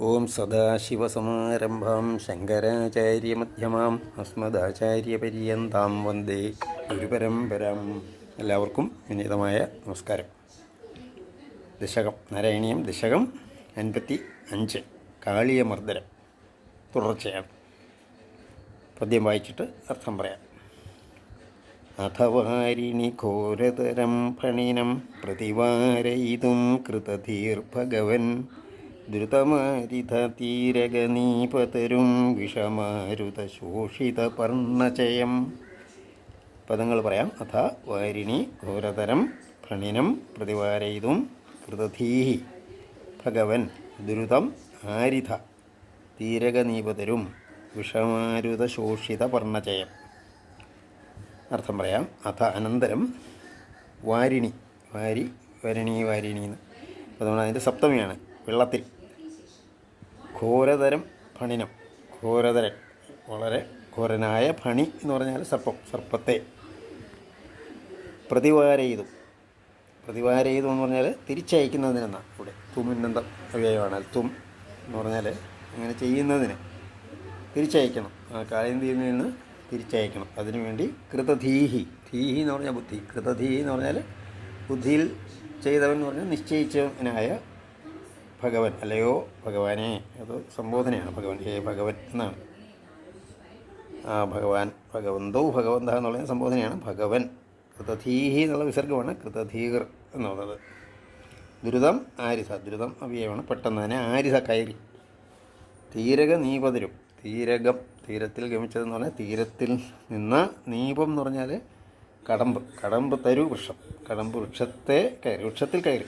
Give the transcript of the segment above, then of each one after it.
ഓം സദാശിവസമാരംഭാം ശങ്കരാചാര്യമധ്യമാം അസ്മദാചാര്യപര്യന്താം വന്ദേ ഗുരുപരമ്പരാം. എല്ലാവർക്കും വിനീതമായ നമസ്കാരം. ദശകം നാരായണീയം ദശകം അൻപത്തി അഞ്ച് കാളിയമർദ്ദനം. തുടർച്ചയാണ്. പദ്യം വായിച്ചിട്ട് അർത്ഥം പറയാം. അഥവാരിണി ഘോരതരം ഫണിനം പ്രതിവാരയിതും കൃതധീർഭഗവൻ ദ്രുതമാരിതീരഗനീപതരും വിഷമാരുതശോഷിതപർണചയം. പദങ്ങൾ പറയാം. അഥ വാരിണി ഘോരതരം ഫണിനം പ്രതിവാരയിതും കൃതധീഹി ഭഗവൻ ദ്രുതം ആരിധ തീരകനീപതരും വിഷമാരുതശോഷിത പർണചയം അർത്ഥം പറയാം. അഥ അനന്തരം വാരിണി വാരി വരിണി വാരിണി എന്ന്. അതുകൊണ്ട് അതിന്റെ സപ്തമിയാണ്. വെള്ളത്തിൽ. ഘോരതരം ഫണിനം. ഘോരതരൻ. വളരെ ഘോരനായ ഫണി എന്ന് പറഞ്ഞാൽ സർപ്പം സർപ്പത്തെ. പ്രതിവാരയിതു പ്രതിവാരയിതു എന്ന് പറഞ്ഞാൽ തിരിച്ചയക്കുന്നതിനെന്നാണ് ഇവിടെ. തുമിന്നന്തം അവ്യയമാണ്. തും എന്ന് പറഞ്ഞാൽ അങ്ങനെ ചെയ്യുന്നതിന് തിരിച്ചയക്കണം. ആ കായന്തിയിൽ നിന്ന് തിരിച്ചയക്കണം. അതിനുവേണ്ടി കൃതധീഹി. ധീഹി എന്ന് പറഞ്ഞാൽ ബുദ്ധി. കൃതധീഹി എന്ന് പറഞ്ഞാൽ ബുദ്ധിയിൽ ചെയ്തവൻ എന്ന് പറഞ്ഞാൽ നിശ്ചയിച്ചവനായ ഭഗവൻ അല്ലയോ ഭഗവാനെ? അത് സംബോധനയാണ്. ഭഗവൻ ഹേ ഭഗവൻ എന്നാണ്. ആ ഭഗവാൻ ഭഗവന്തോ ഭഗവന്ത എന്നുള്ള സംബോധനയാണ്. ഭഗവൻ കൃതധീഹി എന്നുള്ള വിസർഗമാണ്. കൃതധീകർ എന്നുള്ളത് ദുരിതം ആരിസ ദുരിതം അവ്യയമാണ് പെട്ടെന്ന് തന്നെ ആരിസ കയറി. തീരക നീപതിരും. തീരകം തീരത്തിൽ ഗമിച്ചതെന്ന് പറഞ്ഞാൽ തീരത്തിൽ നിന്ന് നീപം എന്ന് പറഞ്ഞാൽ കടമ്പ്. കടമ്പ് തരു വൃക്ഷം. കടമ്പ് വൃക്ഷത്തെ കയറി. വൃക്ഷത്തിൽ കയറി.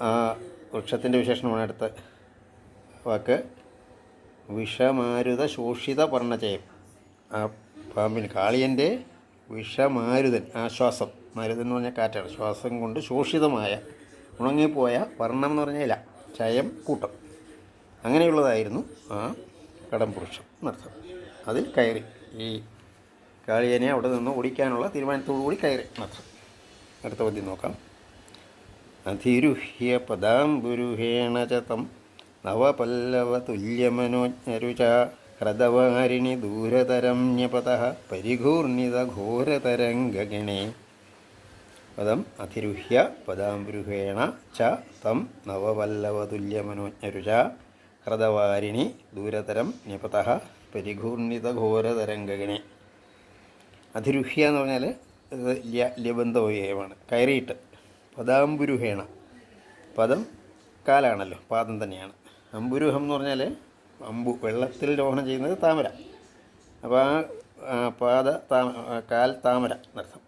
ആ വൃക്ഷത്തിന്റെ വിശേഷണമാണ് അടുത്ത വാക്ക്. വിഷമാരുത ശോഷിത വർണചയം ആ പാമ്പിന് കാളിയന്റെ വിഷമാരുതൻ ആശ്വാസം. മരുതൻ എന്ന് പറഞ്ഞാൽ കാറ്റാണ്. ശ്വാസം കൊണ്ട് ശോഷിതമായ ഉണങ്ങിപ്പോയ വർണം എന്ന് പറഞ്ഞാൽ ഇല ചയം കൂട്ടം. അങ്ങനെയുള്ളതായിരുന്നു ആ കടംപുരുഷം എന്നർത്ഥം അതിൽ കയറി. ഈ കാളിയനെ അവിടെ നിന്ന് ഓടിക്കാനുള്ള തീരുമാനത്തോടു കൂടി കയറി എന്നർത്ഥം അടുത്ത പദ്യം നോക്കാം. അധിരുഹ്യ പദാംബുരുഹേണ ച നവപല്ലവതുല്യമനോജ്ഞരുച ഹ്രദവാരിണി ദൂരതരം ന്യപത പദം അധിരുഹ്യ പദാംബുരുഹേണ ച തം നവപല്ലവതുല്യമനോജ്ഞരുച ഹ്രദവാരിണി ദൂരതരം ന്യപത പരിഘൂർണിതഘോരതരംഗഗണേ അധിരുഹ്യ എന്ന് പറഞ്ഞാൽ ലബന്ധവ്യയമാണ് കയറിയിട്ട്. പദാംബുരുഹേണ. പദം കാലാണല്ലോ പാദം തന്നെയാണ്. അമ്പുരുഹം എന്ന് പറഞ്ഞാൽ അമ്പു വെള്ളത്തിൽ രോഹണം ചെയ്യുന്നത് താമര. അപ്പോൾ ആ പാദ താ കാൽ താമര എന്നർത്ഥം.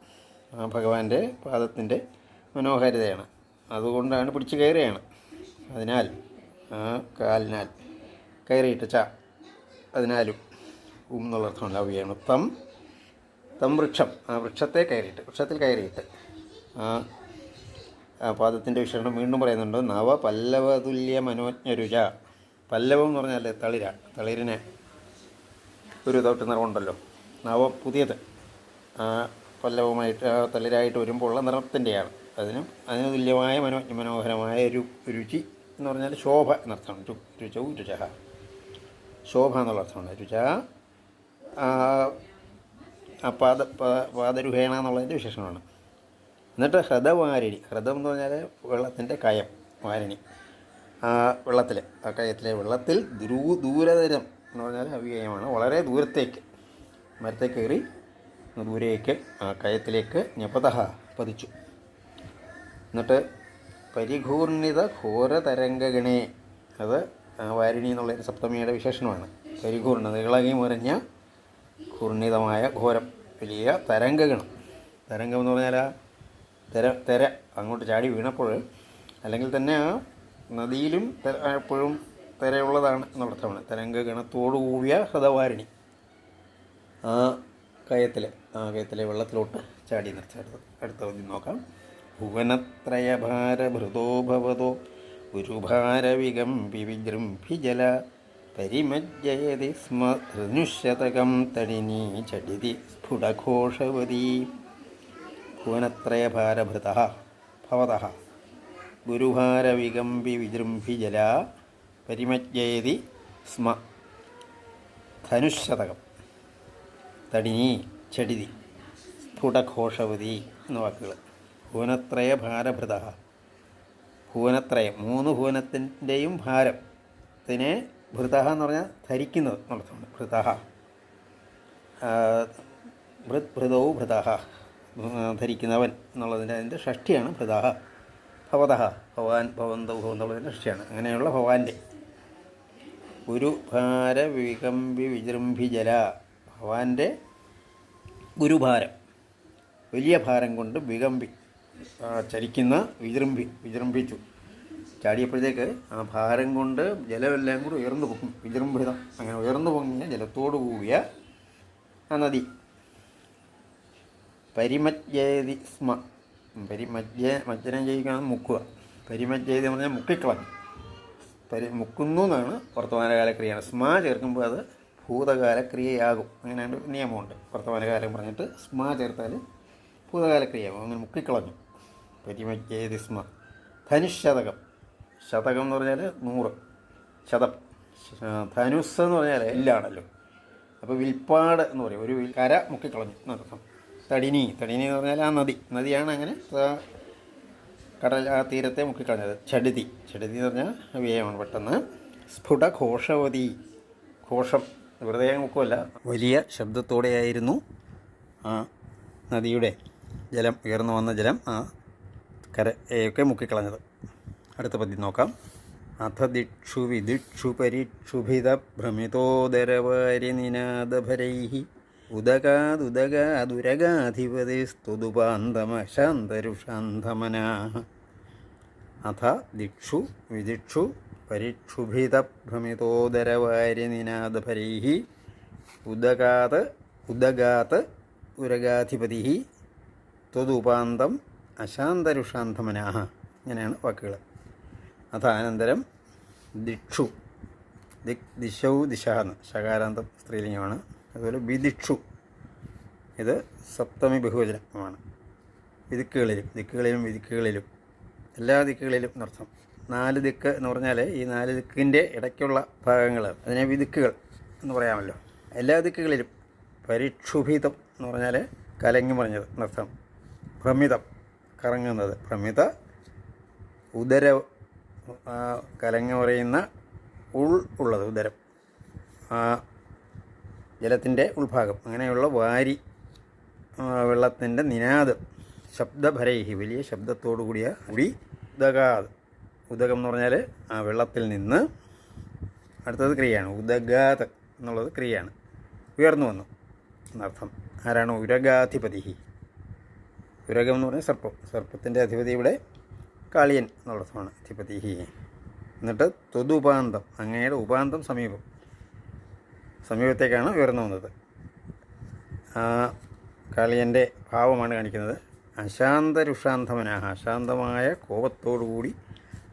ആ ഭഗവാന്റെ പാദത്തിന്റെ മനോഹാരിതയാണ്. അതുകൊണ്ടാണ് പിടിച്ച് കയറുകയാണ്. അതിനാൽ ആ കാലിനാൽ കയറിയിട്ട് ച അതിനാലും ഉം എന്നുള്ള അർത്ഥമുണ്ട് അവയാണ് തം തം വൃക്ഷം. ആ വൃക്ഷത്തെ കയറിയിട്ട് വൃക്ഷത്തിൽ കയറിയിട്ട് ആ പാദത്തിന്റെ വിശേഷണം വീണ്ടും പറയുന്നുണ്ട് നവ പല്ലവതുല്യ മനോജ്ഞരുച. പല്ലവം എന്ന് പറഞ്ഞാൽ തളിര തളിരിനെ ഒരു തൊട്ട് നിറമുണ്ടല്ലോ നവ പുതിയത്. പല്ലവമായിട്ട് തളിരായിട്ട് വരുമ്പോൾ ഉള്ള നിറത്തിന്റെയാണ്. അതിനും അതിന് തുല്യമായ മനോ മനോഹരമായ ഒരു രുചി എന്ന് പറഞ്ഞാൽ ശോഭ എന്നർത്ഥമാണ്. രു രുചൗ രുച ശോഭ എന്നുള്ള അർത്ഥമാണ് രുച പാദ പാദരുഹേണ എന്നുള്ളതിന്റെ വിശേഷണമാണ്. എന്നിട്ട് ഹൃദവാരിണി ഹൃദം എന്ന് പറഞ്ഞാൽ വെള്ളത്തിന്റെ കയം വാരിണി. ആ വെള്ളത്തിൽ ആ കയത്തിലെ വെള്ളത്തിൽ ദൂ ദൂരതരം എന്ന് പറഞ്ഞാൽ അവ്യയമാണ് വളരെ ദൂരത്തേക്ക്. മരത്തെ കയറി ദൂരേക്ക് ആ കയത്തിലേക്ക് ഞപതഹ പതിച്ചു. എന്നിട്ട് പരിഘൂർണിത ഘോരതരംഗഗണേ അത് വാരിണി എന്നുള്ള സപ്തമിയുടെ വിശേഷണമാണ്. പരിഘൂർണിത ഇളകി മുറിഞ്ഞ ഘൂർണിതമായ ഘോരം. വലിയ തരംഗഗണം. തരംഗം എന്ന് പറഞ്ഞാൽ തിര തിര അങ്ങോട്ട് ചാടി വീണപ്പോൾ അല്ലെങ്കിൽ തന്നെ ആ നദിയിലും എപ്പോഴും തിരയുള്ളതാണ് എന്നർത്ഥമാണ് ഗണത്തോടു കൂടിയ ഹൃദവാരിണി ആ കയത്തിലെ ആ കയത്തിലെ വെള്ളത്തിലോട്ട് ചാടി നിർത്തി അടുത്ത പതി നോക്കാം. ഭുവനത്രയഭാരഭൃതോ ഭവതോ ഗുരുഭാരവികമ്പി വിജൃംഭി ജല പരിമജ്ജയതി സ്മ ധനുഷ്യതകം തടിനീ ചടിതി സ്ഫുടഘോഷവതീ. ഭുവനത്രയഭാരഭൃത ഭവത. ഗുരുഭാരവികമ്പി വിജൃംഭി ജല പരിമജ്ജയതി സ്മ. ധനുശതകം തടിനി ചടിതി. സ്ഫുടഘോഷവതി എന്ന വാക്കുകൾ ഭുവനത്രയ ഭാരഭൃത. ഭുവനത്രയം മൂന്ന് ഭുവനത്തിന്റെയും ഭാരം. ഇതിനെ ഭൃത എന്ന് പറഞ്ഞാൽ ധരിക്കുന്നത് നടത്തുന്നുണ്ട് ഭൃത. ഭൃത് ഭൃതൗ ഭൃത. ധരിക്കുന്നവൻ എന്നുള്ളതിന്റെ അതിന്റെ ഷഷ്ടിയാണ് ഭൃത ഭവത ഭവാൻ ഭവന്തൗ എന്നുള്ളതിന്റെ ഷഷ്ടിയാണ് അങ്ങനെയുള്ള ഭവാന്റെ ഗുരുഭാര വികമ്പി വിജൃംഭി ജല. ഭവാന്റെ ഗുരുഭാരം. വലിയ ഭാരം കൊണ്ട് വികമ്പി ചലിക്കുന്ന വിജൃംഭി വിജൃംഭിച്ചു. ചാടിയപ്പോഴത്തേക്ക് ആ ഭാരം കൊണ്ട് ജലമെല്ലാം കൂടി ഉയർന്നു പോകും വിജൃംഭിതം. അങ്ങനെ ഉയർന്നു പൊങ്ങിയ ജലത്തോടു കൂടിയ ആ നദി. പരിമജ്ജയതി സ്മ പരിമജ്ജ മജ്ജനം ചെയ്യിക്കണം മുക്കുക. പരിമജ്ജേതി എന്ന് പറഞ്ഞാൽ മുക്കിക്കളഞ്ഞു പരി മുക്കുന്നു എന്നാണ് വർത്തമാനകാല ക്രിയയാണ് സ്മ ചേർക്കുമ്പോൾ അത് ഭൂതകാല ക്രിയയാകും അങ്ങനെ നിയമമുണ്ട്. വർത്തമാനകാലം പറഞ്ഞിട്ട് സ്മ ചേർത്താൽ ഭൂതകാല ക്രിയയാകും അങ്ങനെ മുക്കിക്കളഞ്ഞു. പരിമജ്ജേതി സ്മ. ധനുശതകം. ശതകം എന്ന് പറഞ്ഞാൽ നൂറ്. ശതം. ധനുസ് എന്ന് പറഞ്ഞാൽ എല്ലാണല്ലോ. അപ്പോൾ വിൽപ്പാട് എന്ന് പറയും. ഒരു കര മുക്കിക്കളഞ്ഞു. എന്നർത്ഥം. തടിനി. തടിനി എന്ന് പറഞ്ഞാൽ ആ നദി. നദിയാണ് അങ്ങനെ കടൽ ആ തീരത്തെ മുക്കിക്കളഞ്ഞത്. ചടുതി ചടുതി എന്ന് പറഞ്ഞാൽ വ്യയമാണ് പെട്ടെന്ന്. സ്ഫുട ഘോഷവതി ഘോഷം. വെറുതെ മുക്കുമല്ല വലിയ ശബ്ദത്തോടെയായിരുന്നു ആ നദിയുടെ ജലം ഉയർന്നു വന്ന ജലം ആ കരയൊക്കെ മുക്കിക്കളഞ്ഞത്. അടുത്ത പദ്യം നോക്കാം. അഥ ദിക്ഷു വിദിക്ഷു പരിക്ഷുഭിത ഭ്രമിതോദരവാരി നിനാദഭരൈ ഉദകാദുദകാദുരഗാധിപതി സ്തുതുപാന്തമശാന്തരുഷാന്തമന. അഥ ദിക്ഷു വിദിക്ഷു പരിക്ഷുഭിത ഭ്രമിതോദരവാരി നിനാദഭരൈ ഉദകാത് ഉദഗാത് ഉരഗാധിപതി ത്വതുപാന്തം അശാന്തരുഷാന്തമനാഹ ഇങ്ങനെയാണ് വാക്കുകൾ അഥ അനന്തരം ദിക്ഷു. ദിക് ദിശൗ ദിശ എന്ന് ശകാരാന്തം സ്ത്രീലിംഗമാണ്. അതുപോലെ വിദിക്ഷു. ഇത് സപ്തമി ബഹുവചനമാണ്. വിദിക്കുകളിലും ദിക്കുകളിലും വിദിക്കുകളിലും എല്ലാ ദിക്കുകളിലും എന്നർത്ഥം. നാല് ദിക്ക് എന്ന് പറഞ്ഞാൽ ഈ നാല് ദിക്കിന്റെ ഇടയ്ക്കുള്ള ഭാഗങ്ങൾ അതിനെ വിദിക്കുകൾ എന്ന് പറയാമല്ലോ. എല്ലാ ദിക്കുകളിലും പരിക്ഷുഭിതം എന്ന് പറഞ്ഞാൽ കലങ്ങി പറഞ്ഞത് എന്നർത്ഥം. ഭ്രമിതം കറങ്ങുന്നത്. ഭ്രമിത ഉദര കലങ്ങി പറയുന്ന ഉൾ ഉള്ളത് ഉദരം. ജലത്തിന്റെ ഉൾഭാഗം. അങ്ങനെയുള്ള വാരി വെള്ളത്തിന്റെ നിനാദം ശബ്ദഭരൈഹി വലിയ ശബ്ദത്തോടു കൂടിയ കൂടി ഉദകാത് ഉദകം എന്ന് പറഞ്ഞാൽ ആ വെള്ളത്തിൽ നിന്ന് അടുത്തത് ക്രിയയാണ്. ഉദഗാത് എന്നുള്ളത് ക്രിയയാണ്. ഉയർന്നു വന്നു. എന്നർത്ഥം ആരാണ്? ഉരഗാധിപതി ഉരകം എന്ന് പറഞ്ഞാൽ സർപ്പം. സർപ്പത്തിന്റെ അധിപതി ഇവിടെ കാളിയൻ എന്നുള്ളതാണ് അധിപതി എന്നിട്ട് തൊതുപാന്തം അങ്ങയുടെ ഉപാന്തം സമീപം. സമീപത്തേക്കാണ് ഉയർന്നു വന്നത്. ആ കാളിയന്റെ ഭാവമാണ് കാണിക്കുന്നത്. അശാന്തരുഷാന്തമനാഹ. അശാന്തമായ കോപത്തോടുകൂടി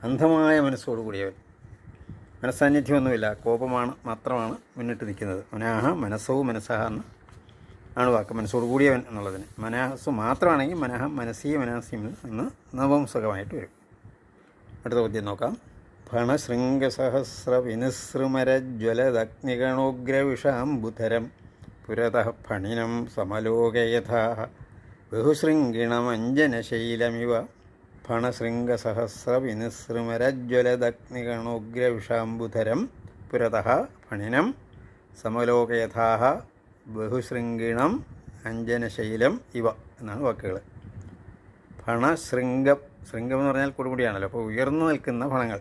അന്ധമായ മനസ്സോടുകൂടിയവൻ മനസ്സാന്നിധ്യമൊന്നുമില്ല. കോപമാണ് മാത്രമാണ് മുന്നിട്ട് നിൽക്കുന്നത്. മനാഹ മനസ്സവും മനസ്സഹ എന്ന് ആണ് വാക്ക്. മനസ്സോട് കൂടിയവൻ എന്നുള്ളതിന്. മനാഹസ് മാത്രമാണെങ്കിൽ മനഃ മനസ്സീ മനാസിയും എന്ന് നവംസകമായിട്ട് വരും. അടുത്ത പദ്യം നോക്കാം. ഫണശൃംഗസഹസ്ര വിനിസൃമരജ്വലദഗ്നിഗണോഗ്രവിഷാംബുധരം പുരതഃ ഫണിനം സമലോകയഥാ ബഹുശൃംഗിണമഞ്ജനശൈലമിവ ഫണശൃംഗസഹസ്ര വിനിസൃമരജ്വലദഗ്നിഗണോഗ്രവിഷാംബുധരം പുരതഃ ഫണിനം സമലോകയഥാ ബഹുശൃംഗിണം അഞ്ജനശൈലം ഇവ എന്നാണ് വാക്കുകൾ. ഫണശൃംഗം ശൃംഗം എന്ന് പറഞ്ഞാൽ കൊടുമുടിയാണല്ലോ. അപ്പോൾ ഉയർന്നു നിൽക്കുന്ന ഫണങ്ങൾ.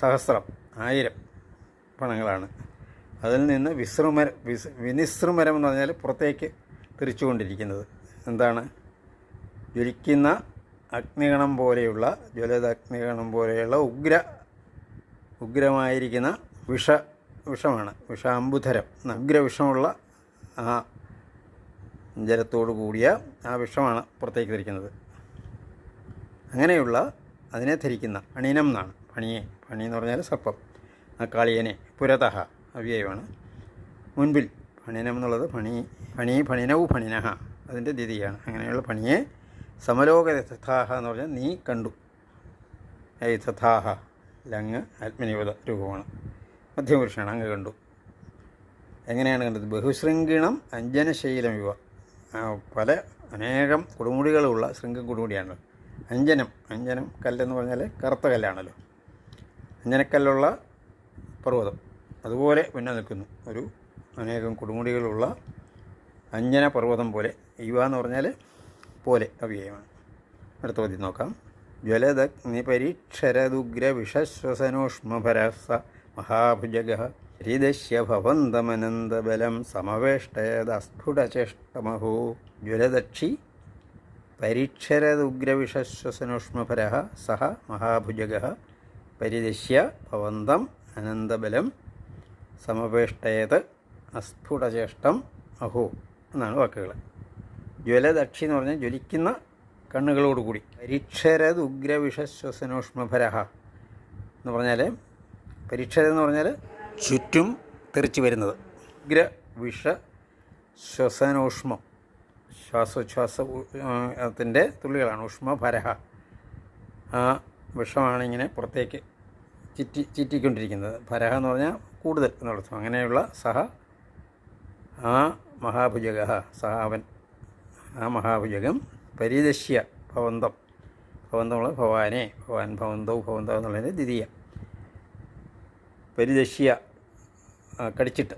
സഹസ്രം ആയിരം പണങ്ങളാണ്. അതിൽ നിന്ന് വിശ്രമരം വിസ് വിനിശ്രമരം എന്ന് പറഞ്ഞാൽ പുറത്തേക്ക് തിരിച്ചുകൊണ്ടിരിക്കുന്നത്. എന്താണ്? ജ്വലിക്കുന്ന അഗ്നിഗണം പോലെയുള്ള ജ്വലത അഗ്നിഗണം പോലെയുള്ള ഉഗ്ര ഉഗ്രമായിരിക്കുന്ന വിഷ വിഷമാണ്. വിഷാംബുധരം ഉഗ്രവിഷമുള്ള ആ ജലത്തോടു കൂടിയ ആ വിഷമാണ് പുറത്തേക്ക് ധരിക്കുന്നത് അങ്ങനെയുള്ള അതിനെ ധരിക്കുന്ന അണിനം എന്നാണ് ഫണിയെ ഫണി എന്ന് പറഞ്ഞാൽ സർപ്പം. ആ കാളിയനെ പുരതഹ അവ്യയമാണ്. മുൻപിൽ ഫണിനം എന്നുള്ളത് ഫണി ഫണി ഫണിനവും ഫണിനഹ അതിന്റെ ദിതിയാണ് അങ്ങനെയുള്ള ഫണിയെ സമലോകരഥാഹ എന്ന് പറഞ്ഞാൽ നീ കണ്ടു. ഐ തഥാഹ ലങ് ആത്മനിയോധ രൂപമാണ്. മധ്യപുരുഷനാണ് അങ്ങ് കണ്ടു. എങ്ങനെയാണ് കണ്ടത്? ബഹുശൃംഗിണം അഞ്ജനശൈലം ഇവ. പല അനേകം കൊടുമുടികളുള്ള ശൃംഗം കൊടുമുടിയാണ്. അഞ്ജനം അഞ്ജനം കല്ലെന്ന് പറഞ്ഞാൽ കറുത്ത കല്ലാണല്ലോ. അഞ്ജനക്കല്ലുള്ള പർവതം. അതുപോലെ പിന്നെ നിൽക്കുന്നു. ഒരു അനേകം കൊടുമുടികളുള്ള അഞ്ജന പർവതം പോലെ. ഇവ എന്ന് പറഞ്ഞാൽ പോലെ അവ്യയമാണ് അടുത്ത പതി നോക്കാം. ജ്വലദഗ്നി പരീക്ഷരദുഗ്ര വിഷശ്വസനോഷ്മഭരസ മഹാഭുജഗ ഹരിദശ്യ ഭവന്തമനന്തബലം സമവേഷ്ടയദസ്ഫുടചേഷ്ടമഹോ. ജ്വലദക്ഷി പരീക്ഷരദുഗ്രവിഷശ്വസനോഷ്മഭര സഹ മഹാഭുജഗ പരിദശ്യ ഭവന്തം അനന്തബലം സമപേഷ്ടയത് അസ്ഫുടചേഷ്ടം അഹോ എന്നാണ് വാക്കുകൾ ജ്വലദക്ഷി എന്ന് പറഞ്ഞാൽ ജ്വലിക്കുന്ന കണ്ണുകളോടുകൂടി പരീക്ഷരത് ഉഗ്രവിഷശ്വസനോഷ്മഭരഹ എന്ന് പറഞ്ഞാൽ പരിക്ഷരെന്ന് എന്ന് പറഞ്ഞാൽ ചുറ്റും തെറിച്ച് വരുന്നത്. ഉഗ്ര വിഷ ശ്വസനോഷ്മം ശ്വാസോച്ഛ്വാസത്തിന്റെ തുള്ളികളാണ്. ഉഷ്മഭരഹ. വിഷമാണ് ഇങ്ങനെ പുറത്തേക്ക് ചിറ്റി ചിറ്റിക്കൊണ്ടിരിക്കുന്നത്. ഭരഹ എന്ന് പറഞ്ഞാൽ കൂടുതൽ എന്നർത്ഥം അങ്ങനെയുള്ള സഹ ആ മഹാഭുജക സഹ അവൻ ആ മഹാഭുജകം പരിദശ്യ ഭവന്തം. ഭവന്തമുള്ള ഭവാനെ ഭവാൻ ഭവന്തവും ഭവന്തം എന്നുള്ളതിന്റെ ദ്വിതീയ. പരിദശ്യ കടിച്ചിട്ട്.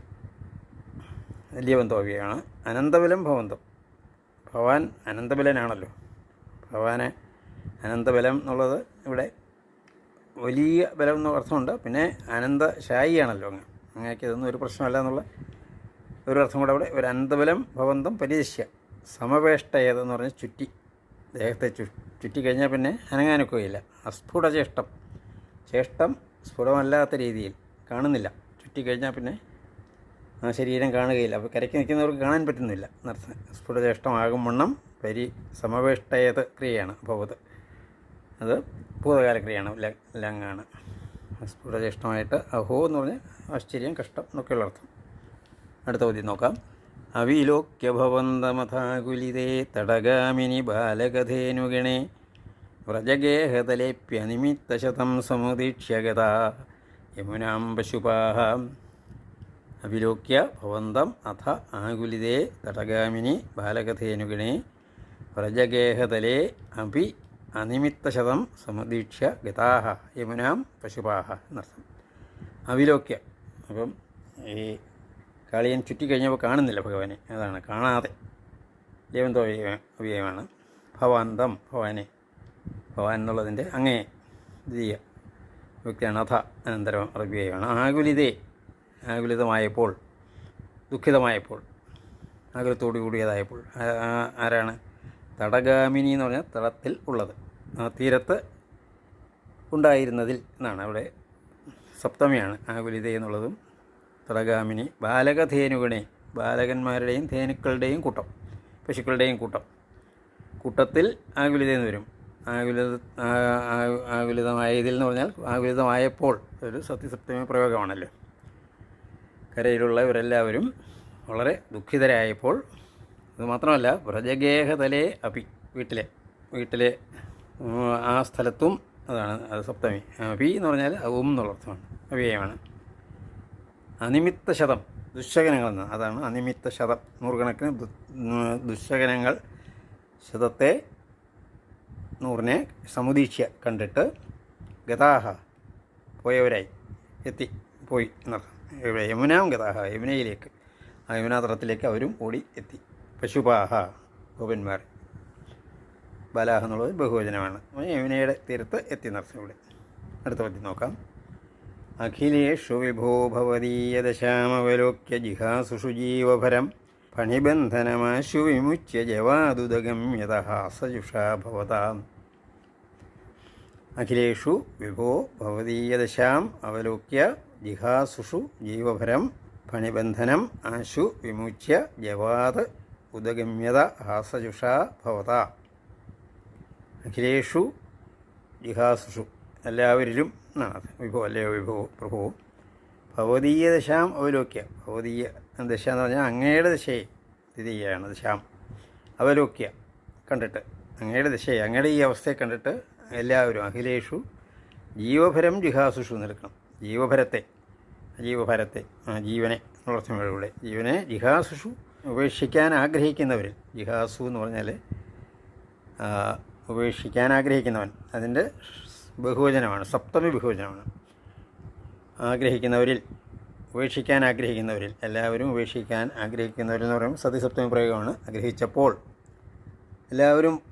വലിയ ബന്ധവ്യമാണ് അനന്തബലം ഭവന്തം. ഭവാൻ അനന്തബലനാണല്ലോ. ഭവാനെ അനന്തബലം എന്നുള്ളത് ഇവിടെ വലിയ ബലം എന്ന അർത്ഥമുണ്ട്. പിന്നെ അനന്ത ശായിയാണല്ലോ അങ്ങ്. അങ്ങനെയൊക്കെ ഇതൊന്നും ഒരു പ്രശ്നമല്ല എന്നുള്ള ഒരു അർത്ഥം കൂടെ അവിടെ. ഒരു അനന്തബലം ഭവന്തം പരിദശ്യ. സമവേഷ്ടയതെന്ന് പറഞ്ഞ് ചുറ്റി. ദേഹത്തെ ചു ചുറ്റി കഴിഞ്ഞാൽ പിന്നെ അനങ്ങാനൊക്കുകയില്ല. അസ്ഫുട ചേഷ്ടം ചേഷ്ടം സ്ഫുടമല്ലാത്ത രീതിയിൽ കാണുന്നില്ല. ചുറ്റി കഴിഞ്ഞാൽ പിന്നെ ആ ശരീരം കാണുകയില്ല. അപ്പോൾ കരയ്ക്ക് നിൽക്കുന്നവർക്ക് കാണാൻ പറ്റുന്നില്ല. എന്നർത്ഥം സ്ഫുടചേഷ്ടമാകും വണ്ണം. പരി സമവേഷ്ടയത് ക്രിയയാണ്. ഭവത്. അത് ഭൂതകാല ക്രിയയാണ് ല- ലങ്ങാണ്. സ്ഫുടചേഷ്ടമായിട്ട് അഹോ എന്ന് പറഞ്ഞാൽ ആശ്ചര്യം കഷ്ടം എന്നൊക്കെയുള്ള അർത്ഥം. അടുത്ത പദ്യം നോക്കാം. അവിലോക്യഭവന്തമഥാകുലിതേ തടകാമിനി ബാലകഥേനുഗണേ വ്രജഗേഹതലേപ്യനിമിത്തശതം സമുദീക്ഷ്യഗത യമുനാം പശുപാഹ. അവിലോക്യ ഭവന്തം അഥ ആകുലിതേ തടഗാമിനി ബാലകഥേനുഗണേ വ്രജഗേഹതലേ അപി അനിമിത്തശതം സമദീക്ഷ്യ ഗതാഹ യമുനാം പശുപാഹ എന്നർത്ഥം. അവിലോക്യ. അപ്പം ഈ കാളിയൻ ചുറ്റിക്കഴിഞ്ഞപ്പോൾ കാണുന്നില്ല ഭഗവാനെ. അതാണ് കാണാതെ. ദേവന്തോ അവ്യയമാണ് ഭവാന്തം ഭവാനെ. ഭവാൻ എന്നുള്ളതിന്റെ അങ്ങേ ദ്വിതീയ വ്യക്തിയാണ് അഥ അനന്തരം അറിയുകയാണ് ആകുലിതേ ആകുലിതമായപ്പോൾ ദുഃഖിതമായപ്പോൾ ആകുലത്തോടു കൂടിയതായപ്പോൾ ആരാണ്? തടഗാമിനി എന്ന് പറഞ്ഞാൽ തടത്തിൽ ഉള്ളത്. ആ തീരത്ത് ഉണ്ടായിരുന്നതിൽ എന്നാണ് അവിടെ സപ്തമിയാണ്. ആകുലിത എന്നുള്ളതും തടഗാമിനി ബാലകധേനുഗണെ ബാലകന്മാരുടെയും ധേനുക്കളുടെയും കൂട്ടം പശുക്കളുടെയും കൂട്ടം. കൂട്ടത്തിൽ ആകുലിത എന്ന് വരും. ആകുലിത ആകുലിതമായതിൽ എന്ന് പറഞ്ഞാൽ ആകുലിതമായപ്പോൾ ഒരു സത്യസപ്തമി പ്രയോഗമാണല്ലോ. കരയിലുള്ള കരയിലുള്ളവരെല്ലാവരും വളരെ ദുഃഖിതരായപ്പോൾ ഇത് മാത്രമല്ല വ്രജഗേഹതലേ അപി വീട്ടിലെ വീട്ടിലെ ആ സ്ഥലത്തും അതാണ് അത് സപ്തമി. അപി എന്ന് പറഞ്ഞാൽ ഓം എന്നുള്ള അർത്ഥമാണ്. അവ്യയമാണ്. അനിമിത്ത ശതം ദുശകനങ്ങൾ എന്ന് അതാണ് അനിമിത്ത ശതം നൂറുകണക്കിന് ദുശകനങ്ങൾ ശതത്തെ നൂറിനെ സമുദീക്ഷ്യ കണ്ടിട്ട് ഗതാഹ പോയവരായി എത്തി പോയി എന്നർത്ഥം. യമുനാം ഗതാഹ യമുനയിലേക്ക് ആ യമുനാതടത്തിലേക്ക് അവരും ഓടി എത്തി. പശുപാഹ ഗോപന്മാർ. ബലാഹ എന്നുള്ളത് ബഹുവചനമാണ് യമുനയുടെ തീരത്ത് എത്തി എന്നർത്ഥം ഇവിടെ. അടുത്ത പദ്യം നോക്കാം. അഖിലേഷു വിഭോ ഭവതീയദശാമവലോക്യ ജിഹാസുഷു ജീവഭരം ഫണിബന്ധനമാശു വിമുച്യ ജവാദുദഗം യഥാസജുഷാ ഭവതാം. അഖിലേഷു വിഭോ ഭവതീയദശാം അവലോക്യ ജിഹാസുഷു ജീവഭരം ഫണിബന്ധനം ആശു വിമുച്യ ജവാത് ഉദഗമ്യത ഹാസജുഷ ഭവത. അഖിലേഷു ജിഹാസുഷു. എല്ലാവരിലും എന്നാണ്. വിഭവം അല്ലേ? വിഭോ പ്രഭു ഭവതീയ ദശാം അവലോക്യ. ഭവതീയ ദശ എന്ന് പറഞ്ഞാൽ അങ്ങയുടെ ദശയെ ദ്വിതീയാണ് ദശാം അവലോക്യ. കണ്ടിട്ട് അങ്ങയുടെ ദശയെ അങ്ങയുടെ ഈ അവസ്ഥയെ കണ്ടിട്ട് എല്ലാവരും അഖിലേഷു ജീവഭരം ജിഹാസുഷു നിൽക്കണം ജീവഭരത്തെ ജീവഭരത്തെ ജീവനെ വളർത്തുന്നവരുടെ ജീവനെ ജിഹാസുഷു ഉപേക്ഷിക്കാൻ ആഗ്രഹിക്കുന്നവരിൽ ജിഹാസു എന്ന് പറഞ്ഞാൽ ഉപേക്ഷിക്കാൻ ആഗ്രഹിക്കുന്നവൻ. അതിന്റെ ബഹുവചനമാണ് സപ്തമി ബഹുവചനമാണ്. ആഗ്രഹിക്കുന്നവരിൽ ഉപേക്ഷിക്കാൻ ആഗ്രഹിക്കുന്നവരിൽ എല്ലാവരും ഉപേക്ഷിക്കാൻ ആഗ്രഹിക്കുന്നവരിൽ എന്ന് പറയുമ്പോൾ സതിസപ്തമി പ്രയോഗമാണ്. ആഗ്രഹിച്ചപ്പോൾ എല്ലാവരും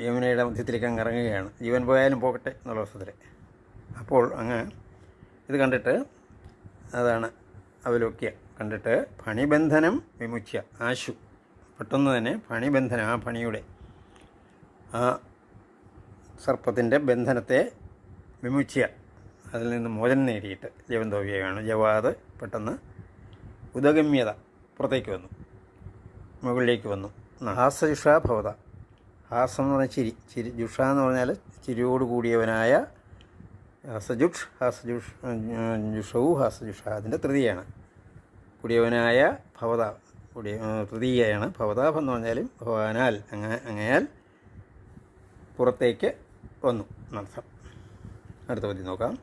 യമുനയുടെ മധ്യത്തിലേക്ക് അങ്ങ് ഇറങ്ങുകയാണ്. ജീവൻ പോയാലും പോകട്ടെ എന്നുള്ള അർത്ഥത്തിൽ അപ്പോൾ അങ്ങ് ഇത് കണ്ടിട്ട് അതാണ് അവലോക്യ. കണ്ടിട്ട് ഫണിബന്ധനം വിമുച്ച ആശു. പെട്ടെന്ന് തന്നെ ഫണിബന്ധനം ആ ഫണിയുടെ ആ സർപ്പത്തിന്റെ ബന്ധനത്തെ വിമുച്ച അതിൽ നിന്ന് മോചനം നേടിയിട്ട് ജീവന്തോവിയാണ് ജവാദ് പെട്ടെന്ന് ഉദഗമ്യത പുറത്തേക്ക് വന്നു. മുകളിലേക്ക് വന്നു. ഹാസജുഷ ഭവത. ഹാസം എന്ന് പറഞ്ഞാൽ ചിരി. ചിരി ജുഷ എന്ന് പറഞ്ഞാൽ ചിരിയോട് കൂടിയവനായ ഹസജുഷ്. ഹസജുഷ് ജുഷവും ഹസജുഷ. അതിന്റെ തൃതീയാണ്. കൂടിയവനായ ഭവത കൂടിയ തൃതീയയാണ്. ഭവതാഭം എന്ന് പറഞ്ഞാലും ഭവാനാൽ അങ്ങ അങ്ങയാൽ പുറത്തേക്ക് വന്നു. എന്നർത്ഥം അടുത്ത പതി നോക്കാം.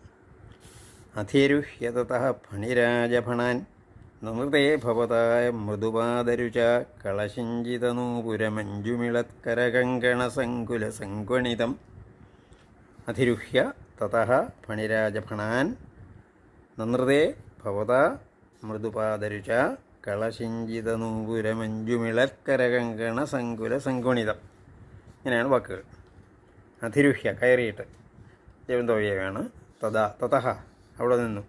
അധിരുഹ്യത ഫണിരാജഫണാൻ നമൃതേ ഭവതായ മൃദുപാദരുച കളശിഞ്ചിതനൂപുരമഞ്ജുമിളത്കരകങ്കണസങ്കുലസങ്കണിതം അധിരുഹ്യ തതഃ ഫണിരാജഫണാൻ നൃതേ ഭവതാ മൃദുപാദരുച സങ്കുണിതം ഇങ്ങനെയാണ് വാക്കുകൾ. അധിരുഹ്യ കയറിയിട്ട്. ജവന്തോവ്യമാണ് തഥാ തതഹ അവിടെ നിന്നും.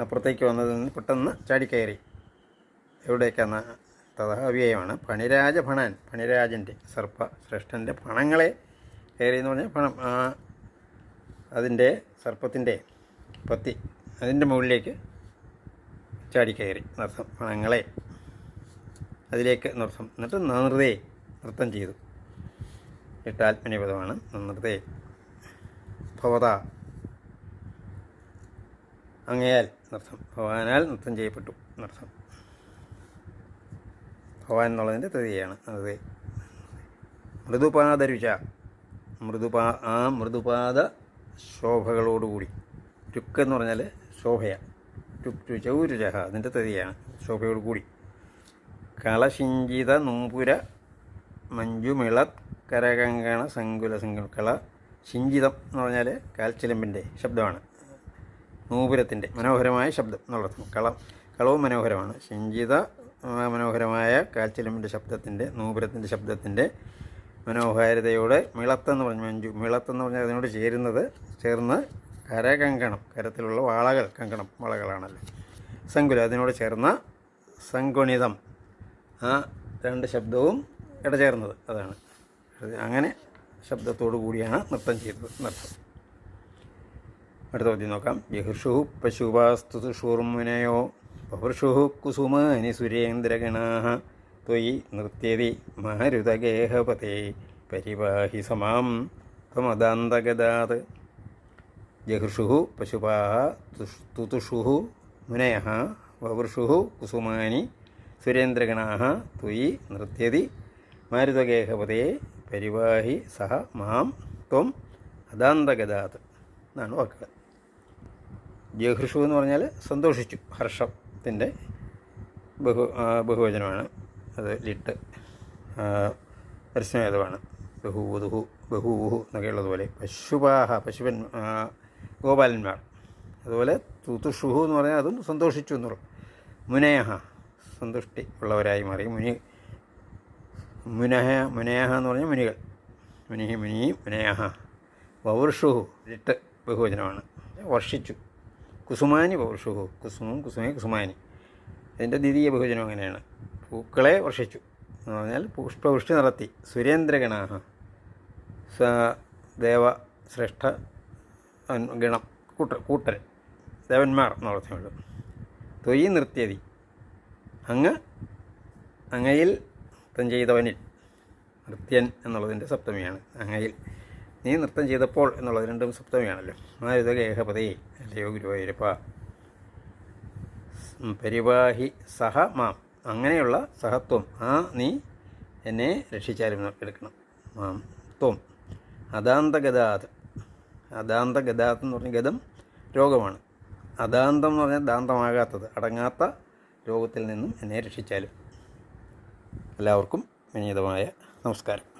അപ്പുറത്തേക്ക് വന്നത് നിന്ന് പെട്ടെന്ന് ചാടിക്കയറി. എവിടേക്കാണ്? തഥ അവ്യയമാണ്. ഫണിരാജ ഫണാൻ ഫണിരാജന്റെ സർപ്പ ശ്രേഷ്ഠന്റെ ഫണങ്ങളെ കയറി എന്ന് പറഞ്ഞാൽ ആ അതിന്റെ സർപ്പത്തിന്റെ പത്തി. അതിന്റെ മുകളിലേക്ക് ചാടിക്കയറി നൃത്തം പണങ്ങളെ അതിലേക്ക് നൃത്തം എന്നിട്ട് നൃതേ. നൃത്തം ചെയ്തു. എട്ടാത്മനിപദമാണ്. നൃതേ ഭവത. അങ്ങയാൽ നൃത്തം ഭവാനാൽ നൃത്തം ചെയ്യപ്പെട്ടു. നൃത്തം ഭവാൻ എന്നുള്ളതിന്റെ തൃതിയാണ് അത് മൃദുപാദരുച. മൃദുപാ ആ മൃദുപാദ ശോഭകളോടുകൂടി. രുക്ക് എന്ന് പറഞ്ഞാൽ ശോഭയ. രുക് അതിന്റെ രുചഹ ശോഭയോട് കൂടി. കളശിഞ്ചിത നൂപുര മഞ്ജുമിള കരകങ്കണ സങ്കുല സങ്കുല കള ശിഞ്ചിതം എന്ന് പറഞ്ഞാൽ കാൽച്ചിലമ്പിന്റെ ശബ്ദമാണ്. നൂപുരത്തിന്റെ മനോഹരമായ ശബ്ദം എന്നുള്ളത് കളം കളവും മനോഹരമാണ്. ശിഞ്ചിത മനോഹരമായ കാൽച്ചിലമ്പിന്റെ ശബ്ദത്തിന്റെ നൂപുരത്തിന്റെ ശബ്ദത്തിന്റെ മനോഹാരിതയോടെ മിളത്തെന്ന് പറഞ്ഞു മഞ്ജു മിളത്തെന്ന് പറഞ്ഞാൽ അതിനോട് ചേരുന്നത് ചേർന്ന് കരകങ്കണം കരത്തിലുള്ള വാളകൾ കങ്കണം വളകളാണല്ലോ. സങ്കുല അതിനോട് ചേർന്ന സങ്കുണിതം ആ രണ്ട് ശബ്ദവും ഇടചേർന്നത് അതാണ്. അങ്ങനെ ശബ്ദത്തോടു കൂടിയാണ് നൃത്തം ചെയ്തത് നൃത്തം. അടുത്ത നോക്കാം. യഹുഷു പശുപാസ്തുഷൂർമുനയോ പൗർഷു കുസുമാനി സുരേന്ദ്രഗണാ ത്വയി നൃത്യതി മാരുതഗേഹപതേ പരിവാഹി സമാം ത്വമദാന്തഗതാത് ജഹൃഷു പശുപാ തുതുഷു മുനയ വവൃഷു കുസുമാനി സുരേന്ദ്രഗണാ തുയി നൃത്യതി മാരുതഗേഹപതേ പരിവാഹി സഹ മാം ത്വം അദാന്തഗതാത് എന്നാണ് വാക്കുകൾ. ജഹൃഷു എന്ന് പറഞ്ഞാൽ സന്തോഷിച്ചു ഹർഷത്തിന്റെ ബഹു ബഹുവചനമാണ്. അത് ലിട്ട് പരസ്യമേതമാണ് ബഹുവുതുഹു ബഹൂഹു എന്നൊക്കെയുള്ളതുപോലെ. പശുപാഹ പശുവൻ ഗോപാലന്മാർ അതുപോലെ തുതുഷുഹു എന്ന് പറഞ്ഞാൽ അതും സന്തോഷിച്ചു എന്നുള്ള മുനയഹ സന്തുഷ്ടി ഉള്ളവരായി മാറി. മുനി മുനഹ മുനയഹ എന്ന് പറഞ്ഞാൽ മുനികൾ. മുനി മുനി മുനയഹ പൗർഷുഹു എട്ട് ബഹുവചനമാണ്. വർഷിച്ചു. കുസുമാനി പൗർഷുഹു കുസുമും കുസുമേ കുസുമാനി. അതിന്റെ ദ്വിതീയ ബഹുജനം അങ്ങനെയാണ്. പൂക്കളെ വർഷിച്ചു എന്ന് പറഞ്ഞാൽ പുഷ്പവൃഷ്ടി നടത്തി. സുരേന്ദ്രഗണാഹ. ദേവ ശ്രേഷ്ഠ ഗണം കൂട്ട കൂട്ടർ ദേവന്മാർ എന്നർത്ഥമുള്ളൂ തൊയ് നിർത്തിയതി. അങ്ങ് അങ്ങയിൽ നൃത്തം ചെയ്തവനിൽ നൃത്യൻ എന്നുള്ളതിന്റെ സപ്തമിയാണ്. അങ്ങയിൽ നീ നൃത്തം ചെയ്തപ്പോൾ എന്നുള്ളത് രണ്ടും സപ്തമിയാണല്ലോ. മാരുതക ഏകപതേ അല്ലയോ ഗുരുവായൂരപ്പ. പരിവാഹി സഹ മാം. അങ്ങനെയുള്ള സഹത്വം ആ നീ എന്നെ രക്ഷിച്ചാലും എടുക്കണം. മാം ത്വം. അദാന്തഗതാത് അദാന്ത ഗതാന്തം എന്ന് പറഞ്ഞാൽ ഗതം രോഗമാണ്. അദാന്തം എന്ന് പറഞ്ഞാൽ ദാന്തമാകാത്തത്. അടങ്ങാത്ത രോഗത്തിൽ നിന്നും എന്നെ രക്ഷിച്ചാലും. എല്ലാവർക്കും വിനീതമായ നമസ്കാരം.